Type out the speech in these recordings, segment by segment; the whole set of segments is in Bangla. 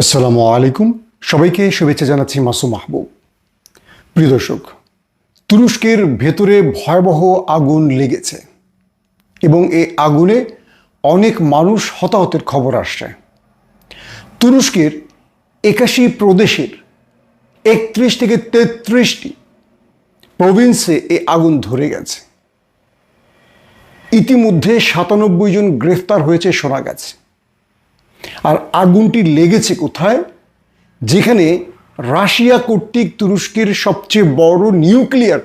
আসসালামু আলাইকুম। সবাইকে শুভেচ্ছা জানাচ্ছি মাসুম মাহবুব। প্রিয় দর্শক, তুরস্কের ভেতরে ভয়াবহ আগুন লেগেছে এবং এই আগুনে অনেক মানুষ হতাহতের খবর আসছে। তুরস্কের একাশি প্রদেশের একত্রিশ থেকে তেত্রিশটি প্রভিন্সে এই আগুন ধরে গেছে। ইতিমধ্যে সাতানব্বই জন গ্রেফতার হয়েছে, শোনা গেছে। আর আগুনটি লেগেছে কোথায়? যেখানে রাশিয়া কর্তৃক তুরস্কের সবচেয়ে বড় নিউক্লিয়ার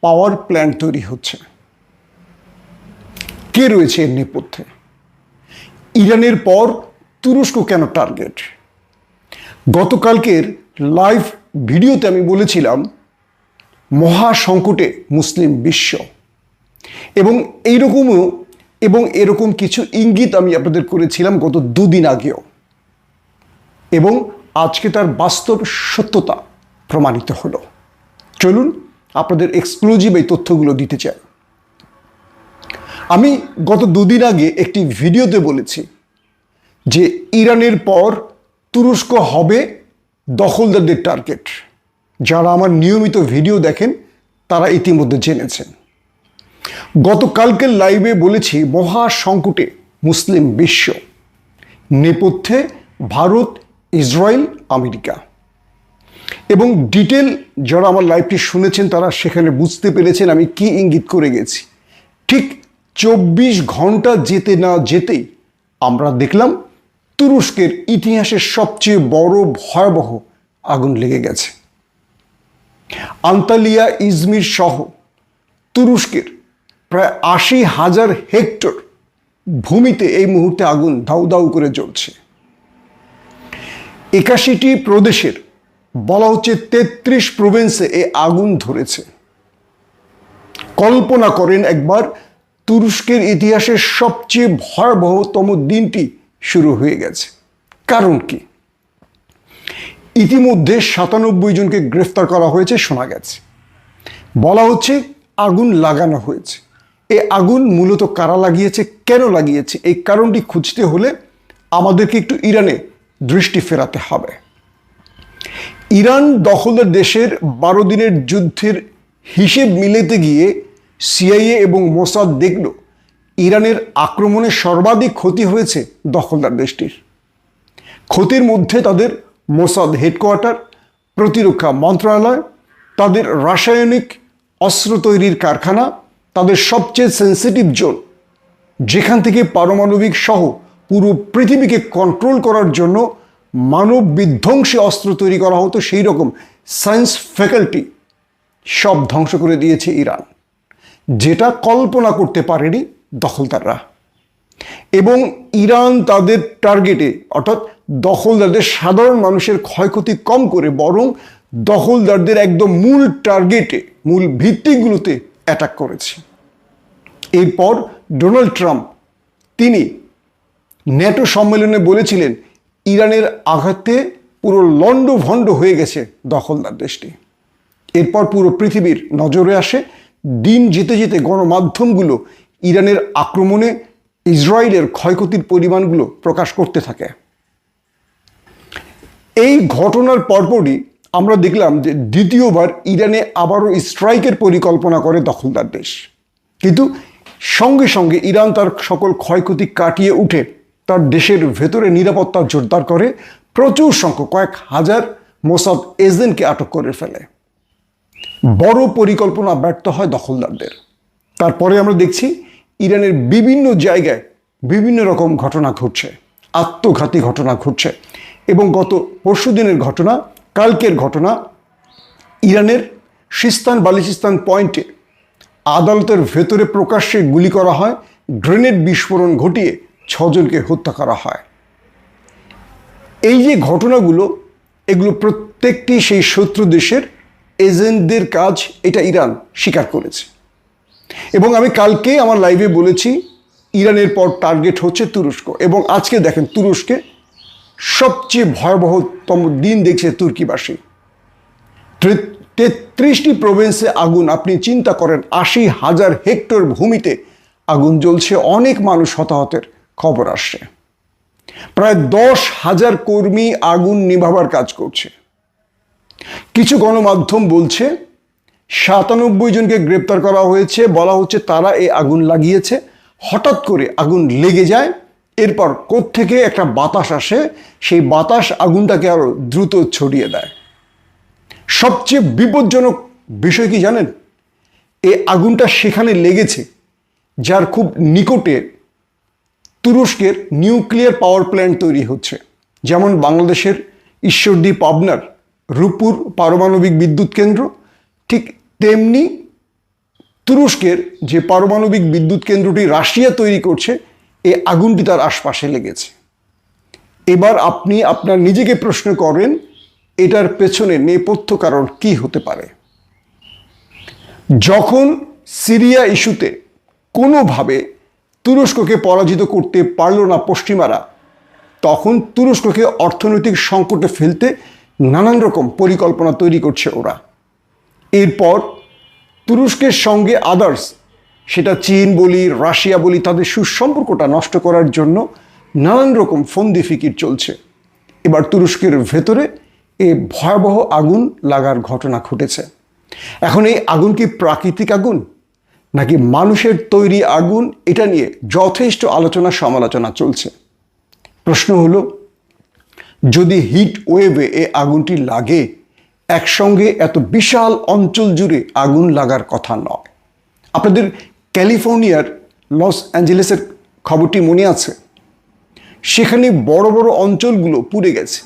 পাওয়ার প্ল্যান্ট তৈরি হচ্ছে। কে রয়েছে এর নেপথ্যে? ইরানের পর তুরস্ক কেন টার্গেট? গতকালকের লাইভ ভিডিওতে আমি বলেছিলাম মহা সংকটে মুসলিম বিশ্ব। এবং এইরকমও এবং এরকম কিছু ইঙ্গিত আমি আপনাদের করেছিলাম গত দুদিন আগেও। এবং আজকে তার বাস্তব সত্যতা প্রমাণিত হলো। চলুন আপনাদের এক্সক্লুসিভ এই তথ্যগুলো দিতে চাই। আমি গত দুদিন আগে একটি ভিডিওতে বলেছি যে ইরানের পর তুরস্ক হবে দখলদারদের টার্গেট যারা আমার নিয়মিত ভিডিও দেখেন, তারা ইতিমধ্যে জেনেছেন। গতকালকের লাইভে বলেছি মহা সংকটে মুসলিম বিশ্ব। নেপথ্যে ভারত, ইসরায়েল, আমেরিকা। এবং ডিটেল যারা আমার লাইভটি শুনেছেন, তারা সেখানে বুঝতে পেরেছেন আমি কি ইঙ্গিত করে গেছি। ঠিক চব্বিশ ঘণ্টা যেতে না যেতেই আমরা দেখলাম তুরস্কের ইতিহাসের সবচেয়ে বড় ভয়াবহ আগুন লেগে গেছে। আন্তালিয়া, ইজমির সহ তুরস্কের প্রায় আশি হাজার হেক্টর ভূমিতে এই মুহূর্তে আগুন দাউ দাউ করে জ্বলছে। একাশিটি প্রদেশের বলা হচ্ছে তেত্রিশ প্রভিন্সে এই আগুন ধরেছে। কল্পনা করেন একবার, তুরস্কের ইতিহাসের সবচেয়ে ভয়াবহতম দিনটি শুরু হয়ে গেছে। কারণ কি? ইতিমধ্যে সাতানব্বই জনকে গ্রেফতার করা হয়েছে, শোনা গেছে। বলা হচ্ছে আগুন লাগানো হয়েছে। এই আগুন মূলত কারা লাগিয়েছে, কেন লাগিয়েছে, এই কারণটি খুঁজতে হলে আমাদেরকে একটু ইরানে দৃষ্টি ফেরাতে হবে। ইরান দখলদার দেশের বারো দিনের যুদ্ধের হিসেব মিলেতে গিয়ে সিআইএ এবং মোসাদ দেখল ইরানের আক্রমণে সর্বাধিক ক্ষতি হয়েছে দখলদার দেশটির। ক্ষতির মধ্যে তাদের মোসাদ হেডকোয়ার্টার, প্রতিরক্ষা মন্ত্রণালয়, তাদের রাসায়নিক অস্ত্র তৈরির কারখানা তাদের সবচেয়ে সেন্সিটিভ জোন যেখান থেকে পারমাণবিক সহ পুরো পৃথিবীকে কন্ট্রোল করার জন্য মানব বিধ্বংসী অস্ত্র তৈরি করা হতো, সেই রকম সায়েন্স ফ্যাকাল্টি সব ধ্বংস করে দিয়েছে ইরান, যেটা কল্পনা করতে পারেনি দখলদাররা। এবং ইরান তাদের টার্গেটে অর্থাৎ দখলদারদের সাধারণ মানুষের ক্ষয়ক্ষতি কম করে, বরং দখলদারদের একদম মূল টার্গেটে মূল ভিত্তিগুলোতে অ্যাটাক করেছে। এরপর ডোনাল্ড ট্রাম্প, তিনি ন্যাটো সম্মেলনে বলেছিলেন, ইরানের আঘাতে পুরো লন্ড ভণ্ড হয়ে গেছে দখলদার দেশটি। এরপর পুরো পৃথিবীর নজরে আসে, দিন যেতে যেতে গণমাধ্যমগুলো ইরানের আক্রমণে ইসরায়েলের ক্ষয়ক্ষতির পরিমাণগুলো প্রকাশ করতে থাকে। এই ঘটনার পরপরই আমরা দেখলাম যে দ্বিতীয়বার ইরানে আবারও স্ট্রাইকের পরিকল্পনা করে দখলদার দেশ। কিন্তু সঙ্গে সঙ্গে ইরান তার সকল ক্ষয়ক্ষতি কাটিয়ে উঠে তার দেশের ভেতরে নিরাপত্তা জোরদার করে, প্রচুর সংখ্যক, কয়েক হাজার মোসাদ এজেন্টকে আটক করে ফেলে। বড় পরিকল্পনা ব্যর্থ হয় দখলদারদের। তারপরে আমরা দেখছি ইরানের বিভিন্ন জায়গায় বিভিন্ন রকম ঘটনা ঘটছে, আত্মঘাতী ঘটনা ঘটছে এবং গত পরশু দিনের ঘটনা কালকের ঘটনা, ইরানের সিস্তান বালিচিস্তান পয়েন্টে আদালতের ভেতরে প্রকাশ্যে গুলি করা হয়, গ্রেনেড বিস্ফোরণ ঘটিয়ে ছজনকে হত্যা করা হয়। এই যে ঘটনাগুলো, এগুলো প্রত্যেকটি সেই শত্রু দেশের এজেন্টদের কাজ, এটা ইরান স্বীকার করেছে। এবং আমি কালকে আমার লাইভে বলেছি, ইরানের পর টার্গেট হচ্ছে তুরস্ক। এবং আজকে দেখেন তুরস্কে সবচেয়ে ভয়াবহতম দিন দেখছে তুর্কিবাসী। তেত্রিশটি প্রভিন্সে আগুন, আপনি চিন্তা করেন, আশি হাজার হেক্টর ভূমিতে আগুন জ্বলছে, অনেক মানুষ হতাহতের খবর আসছে। প্রায় দশ হাজার কর্মী আগুন নিভাবার কাজ করছে। কিছু গণমাধ্যম বলছে, সাতানব্বই জনকে গ্রেপ্তার করা হয়েছে, বলা হচ্ছে তারা এই আগুন লাগিয়েছে। হঠাৎ করে আগুন লেগে যায় এরপর থেকে একটা বাতাস আসে, সেই বাতাস আগুনটাকে আরও দ্রুত ছড়িয়ে দেয়। সবচেয়ে বিপজ্জনক বিষয় কি জানেন? এই আগুনটা সেখানে লেগেছে, যার খুব নিকটে তুরস্কের নিউক্লিয়ার পাওয়ার প্ল্যান্ট তৈরি হচ্ছে, যেমন বাংলাদেশের ঈশ্বরদী পাবনার রূপপুর পারমাণবিক বিদ্যুৎ কেন্দ্র, ঠিক তেমনি তুরস্কের যে পারমাণবিক বিদ্যুৎ কেন্দ্রটি রাশিয়া তৈরি করছে এই আগুনটি তার আশপাশে লেগেছে। এবার আপনি আপনার নিজেকে প্রশ্ন করেন, এটার পেছনে নেপথ্য কারণ কি হতে পারে? যখন সিরিয়া ইস্যুতে কোনোভাবে তুরস্ককে পরাজিত করতে পারল না পশ্চিমারা, তখন তুরস্ককে অর্থনৈতিক সংকটে ফেলতে নানান রকম পরিকল্পনা তৈরি করছে ওরা। এরপর তুরস্কের সঙ্গে আদার্স সেটা চীন বলি, রাশিয়া বলি, তাদের সুসম্পর্কটা নষ্ট করার জন্য নানান রকম ফন্দি ফিকির চলছে। এবার তুরস্কের ভেতরে এ ভয়াবহ আগুন লাগার ঘটনা ঘটেছে। এখন এই আগুন কি প্রাকৃতিক আগুন, নাকি মানুষের তৈরি আগুন? এটা নিয়ে যথেষ্ট আলোচনা, সমালোচনা চলছে। প্রশ্ন হলো, যদি হিট ওয়েভে এ আগুনটি লাগে, একসঙ্গে এত বিশাল অঞ্চল জুড়ে আগুন লাগার কথা নয়। আপনাদের ক্যালিফোর্নিয়ার লস অ্যাঞ্জেলেসের খবরটি মনে আছে? সেখানে বড় বড় অঞ্চলগুলো পুড়ে গেছে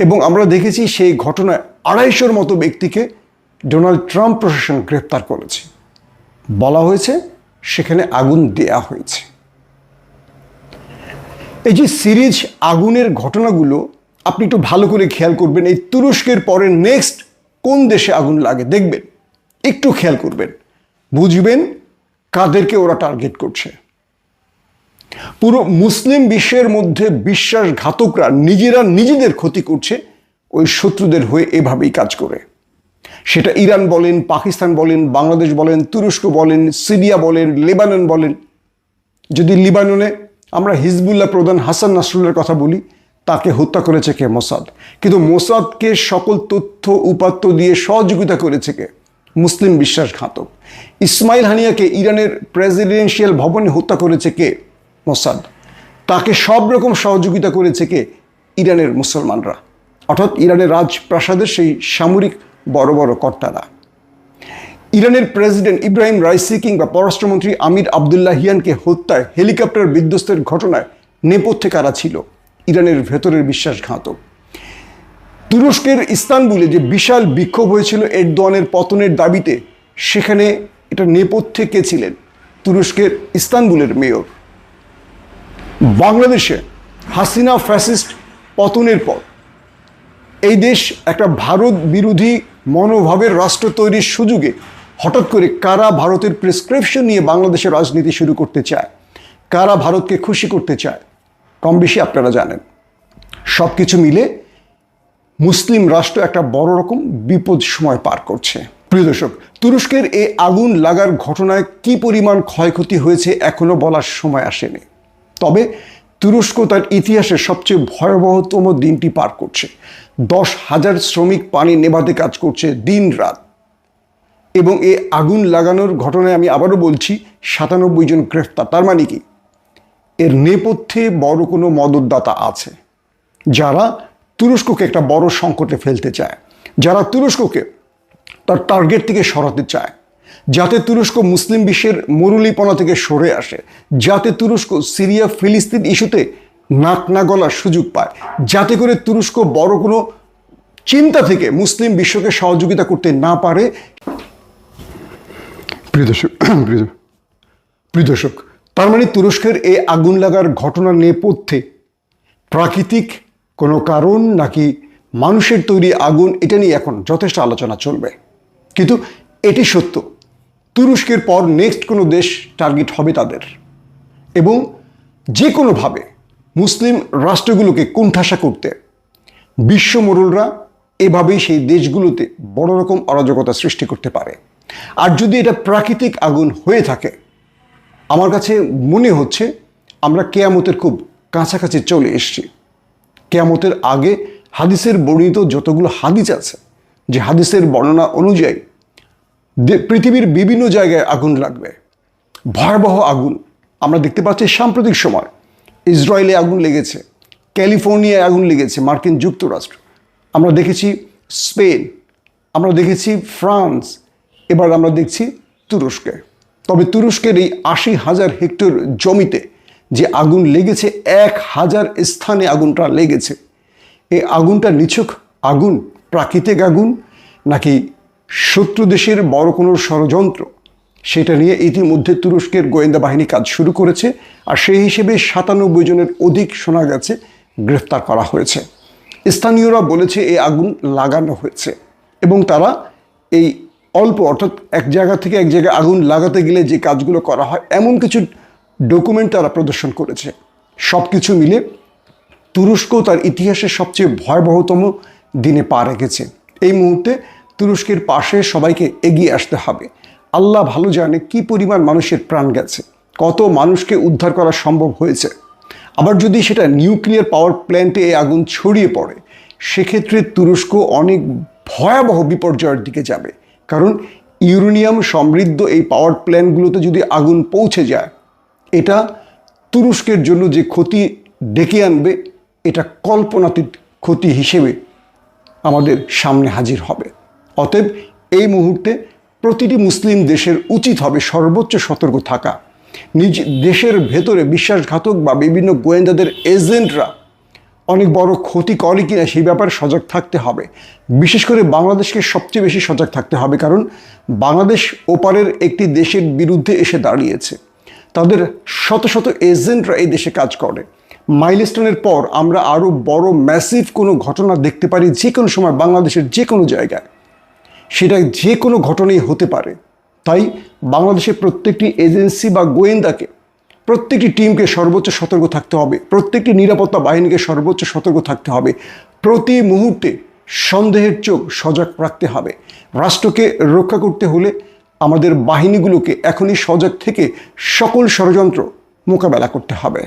এবং আমরা দেখেছি সেই ঘটনায় আড়াইশোর মতো ব্যক্তিকে ডোনাল্ড ট্রাম্প প্রশাসন গ্রেপ্তার করেছে। বলা হয়েছে সেখানে আগুন দেয়া হয়েছে। এই যে সিরিজ আগুনের ঘটনাগুলো, আপনি একটু ভালো করে খেয়াল করবেন, এই তুরস্কের পরে নেক্সট কোন দেশে আগুন লাগে, দেখবেন, একটু খেয়াল করবেন। বুঝবেন কাদেরকে ওরা টার্গেট করছে। পুরো মুসলিম বিশ্বের মধ্যে বিশ্বাসঘাতকরা নিজেরা নিজেদের ক্ষতি করছে, ওই শত্রুদের হয়ে এভাবেই কাজ করে। সেটা ইরান বলেন, পাকিস্তান বলেন, বাংলাদেশ বলেন, তুরস্ক বলেন, সিরিয়া বলেন, লেবানন বলেন। যদি লিবাননে আমরা হিজবুল্লাহ প্রধান হাসান নাসরুল্লার কথা বলি, তাকে হত্যা করেছে কে? মোসাদ। কিন্তু মোসাদকে সকল তথ্য, উপাত্ত দিয়ে সহযোগিতা করেছে কে? মুসলিম বিশ্বাসঘাতক। ইসমাইল হানিয়াকে ইরানের প্রেসিডেন্সিয়াল ভবনে হত্যা করেছে কে? মোসাদ। তাকে সব রকম সহযোগিতা করেছে কে? ইরানের মুসলমানরা। অর্থাৎ ইরানের রাজপ্রাসাদের সেই সামরিক বড় বড় কর্তারা। ইরানের প্রেসিডেন্ট ইব্রাহিম রাইসি কিংবা পররাষ্ট্রমন্ত্রী আমির আবদুল্লাহিয়ানকে হত্যায় হেলিকপ্টার বিধ্বস্তের ঘটনায় নেপথ্যে কারা ছিল? ইরানের ভেতরের বিশ্বাসঘাতক। তুরস্কের ইস্তানবুলে যে বিশাল বিক্ষোভ হয়েছিল এরদোয়ানের পতনের দাবিতে সেখানে এটা নেপথ্যে কে ছিলেন? তুরস্কের ইস্তানবুলের মেয়র। বাংলাদেশে হাসিনা ফ্যাসিস্ট পতনের পর এই দেশ একটা ভারত বিরোধী মনোভাবের রাষ্ট্র তৈরির সুযোগে হঠাৎ করে কারা ভারতের প্রেসক্রিপশন নিয়ে বাংলাদেশের রাজনীতি শুরু করতে চায়? কারা ভারতকে খুশি করতে চায়? কম বেশি আপনারা জানেন। সব কিছু মিলে মুসলিম রাষ্ট্র একটা বড় রকম বিপদ সময় পার করছে। প্রিয় দর্শক, তুরস্কের এই আগুন লাগার ঘটনায় কি পরিমাণ ক্ষয়ক্ষতি হয়েছে এখনও বলার সময় আসেনি। তবে তুরস্ক তার ইতিহাসের সবচেয়ে ভয়াবহতম দিনটি পার করছে। দশ হাজার শ্রমিক পানি নেভাতে কাজ করছে দিন রাত। এবং এই আগুন লাগানোর ঘটনায় আমি আবারও বলছি, সাতানব্বই জন গ্রেফতার। তার মানে কি? এর নেপথ্যে বড় কোনো মদতদাতা আছে, যারা তুরস্ককে একটা বড় সংকটে ফেলতে চায়। যারা তুরস্ককে তার টার্গেট থেকে সরাতে চায়। যাতে তুরস্ক মুসলিম বিশ্বের মরুলিপনা থেকে সরে আসে। যাতে তুরস্ক, সিরিয়া, ফিলিস্তিন ইস্যুতে নাক না গলার সুযোগ পায়। যাতে করে তুরস্ক বড় কোনো চিন্তা থেকে মুসলিম বিশ্বকে সহযোগিতা করতে না পারে। প্রিয় দর্শক, প্রিয় প্রিয় দর্শক, তার মানে তুরস্কের এই আগুন লাগার ঘটনা নেপথ্যে। প্রাকৃতিক কোনো কারণ নাকি মানুষের তৈরি আগুন, এটা নিয়ে এখন যথেষ্ট আলোচনা চলবে। কিন্তু এটি সত্য। তুরস্কের পর নেক্সট কোনো দেশ টার্গেট হবে তাদের। এবং যে কোনোভাবে মুসলিম রাষ্ট্রগুলোকে কোণঠাসা করতে বিশ্ব মোড়লরা এভাবেই সেই দেশগুলোতে বড় রকম অরাজকতা সৃষ্টি করতে পারে। আর যদি এটা প্রাকৃতিক আগুন হয়ে থাকে, আমার কাছে মনে হচ্ছে আমরা কেয়ামতের খুব কাছাকাছি চলে এসছি। কেয়ামতের আগে হাদিসের বর্ণিত যতগুলো হাদিস আছে যে হাদিসের বর্ণনা অনুযায়ী পৃথিবীর বিভিন্ন জায়গায় আগুন লাগবে। ভয়াবহ আগুন। আমরা দেখতে পাচ্ছি সাম্প্রতিক সময় ইসরায়েলে আগুন লেগেছে, ক্যালিফোর্নিয়ায় আগুন লেগেছে, মার্কিন যুক্তরাষ্ট্র। আমরা দেখেছি স্পেন, আমরা দেখেছি ফ্রান্স, এবার আমরা দেখছি তুরস্কে। তবে তুরস্কের এই আশি হাজার হেক্টর জমিতে যে আগুন লেগেছে, এক হাজার স্থানে আগুনটা লেগেছে। এই আগুনটা নিছক আগুন প্রাকৃতিক আগুন নাকি শত্রু দেশের বড় কোনো ষড়যন্ত্র? সেটা নিয়ে ইতিমধ্যে তুরস্কের গোয়েন্দা বাহিনী কাজ শুরু করেছে আর সেই হিসেবে সাতানব্বই জনের অধিক শোনা গেছে, গ্রেফতার করা হয়েছে। স্থানীয়রা বলেছে এই আগুন লাগানো হয়েছে এবং তারা এই অল্প, অর্থাৎ এক জায়গা থেকে এক জায়গায় আগুন লাগাতে গেলে যে কাজগুলো করা হয়, এমন কিছু ডকুমেন্ট তারা প্রদর্শন করেছে। সব কিছু মিলে তুরস্ক তার ইতিহাসের সবচেয়ে ভয়াবহতম দিনে পা রেখেছে। এই মুহূর্তে তুরস্কের পাশে সবাইকে এগিয়ে আসতে হবে। আল্লাহ ভালো জানে কি পরিমাণ মানুষের প্রাণ গেছে, কত মানুষকে উদ্ধার করা সম্ভব হয়েছে। আবার যদি সেটা নিউক্লিয়ার পাওয়ার প্ল্যান্টে এই আগুন ছড়িয়ে পড়ে, সেক্ষেত্রে তুরস্ক অনেক ভয়াবহ বিপর্যয়ের দিকে যাবে। কারণ ইউরেনিয়াম সমৃদ্ধ এই পাওয়ার প্ল্যান্টগুলোতে যদি আগুন পৌঁছে যায়, এটা তুরস্কের জন্য যে ক্ষতি ডেকে আনবে, এটা কল্পনাতীত ক্ষতি হিসেবে আমাদের সামনে হাজির হবে। অতএব এই মুহূর্তে প্রতিটি মুসলিম দেশের উচিত হবে সর্বোচ্চ সতর্ক থাকা। নিজ দেশের ভেতরে বিশ্বাসঘাতক বা বিভিন্ন গোয়েন্দাদের এজেন্টরা অনেক বড় ক্ষতি করে কিনা সেই ব্যাপারে সজাগ থাকতে হবে। বিশেষ করে বাংলাদেশকে সবচেয়ে বেশি সজাগ থাকতে হবে কারণ বাংলাদেশ ওপারের একটি দেশের বিরুদ্ধে এসে দাঁড়িয়েছে। তাদের শত শত এজেন্টরা এই দেশে কাজ করে। মাইলস্টোনের পর আমরা আরও বড় ম্যাসিভ কোনো ঘটনা দেখতে পারি যে কোনো সময় বাংলাদেশের যে কোনো জায়গায়। সেটা যে কোনো ঘটনাই হতে পারে। তাই বাংলাদেশের প্রত্যেকটি এজেন্সি বা গোয়েন্দাকে, প্রত্যেকটি টিমকে সর্বোচ্চ সতর্ক থাকতে হবে। প্রত্যেকটি নিরাপত্তা বাহিনীকে সর্বোচ্চ সতর্ক থাকতে হবে। প্রতি মুহূর্তে সন্দেহের চোখ সজাগ রাখতে হবে। রাষ্ট্রকে রক্ষা করতে হলে আমাদের বাহিনীগুলোকে এখনই সজাগ থেকে সকল ষড়যন্ত্র মোকাবেলা করতে হবে।